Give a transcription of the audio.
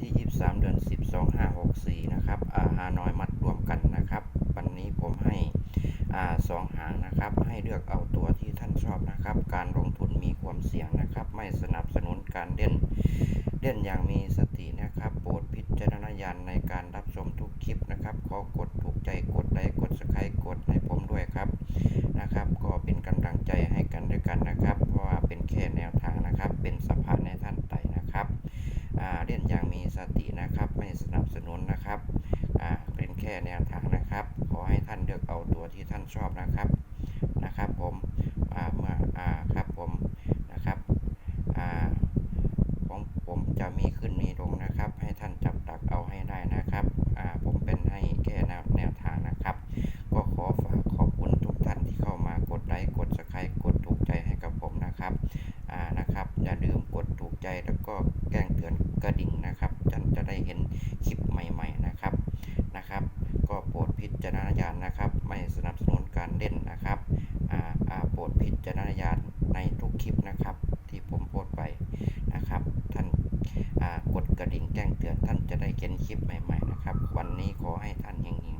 ที่ 23 เดือน 10 2564 นะครับอาฮานอยมัดรวมกันนะครับ วันนี้ผมให้อ่าสองหางนะครับ ให้เลือกเอาตัวที่ท่านชอบนะครับ การลงทุนมีความเสี่ยงนะครับ ไม่สนับสนุนการเล่น เล่นอย่างมีสตินะครับ โปรดพิจารณญาณในการรับชมทุกคลิปนะครับ ขอกด เล่นอย่างมีสตินะครับ ไม่สนับสนุนนะครับเป็นแค่แนวทางนะครับ ขอให้ท่านเลือกเอาตัวที่ท่านชอบนะครับนะครับผมอ่าเมื่ออครับผมนะครับของผมจะมีขึ้นมีลงนะครับ ให้ท่านจับตักเอาให้ได้นะครับผมเป็นให้แค่แนวแนวทางนะครับ ก็ขอฝากขอบคุณทุกท่านที่เข้ามากดไลค์กดสไครต์กดถูกใจให้กับผมนะครับนะครับ อย่าลืมกดถูกใจแล้วก็แจ้ง กระดิ่งนะครับท่านจะได้เห็นคลิปใหม่ ๆนะครับนะครับ ก็โปรดพิจารณญาณนะครับ ไม่สนับสนุนการเล่นนะครับอ่าอ่าโปรดพิจารณญาณในทุกคลิปนะครับ ที่ผมโพสต์ไปนะครับ ท่านอ่ากดกระดิ่งแจ้งเตือนท่านจะได้เห็นคลิปใหม่ ๆ นะครับ วันนี้ขอให้ท่านเฮงๆ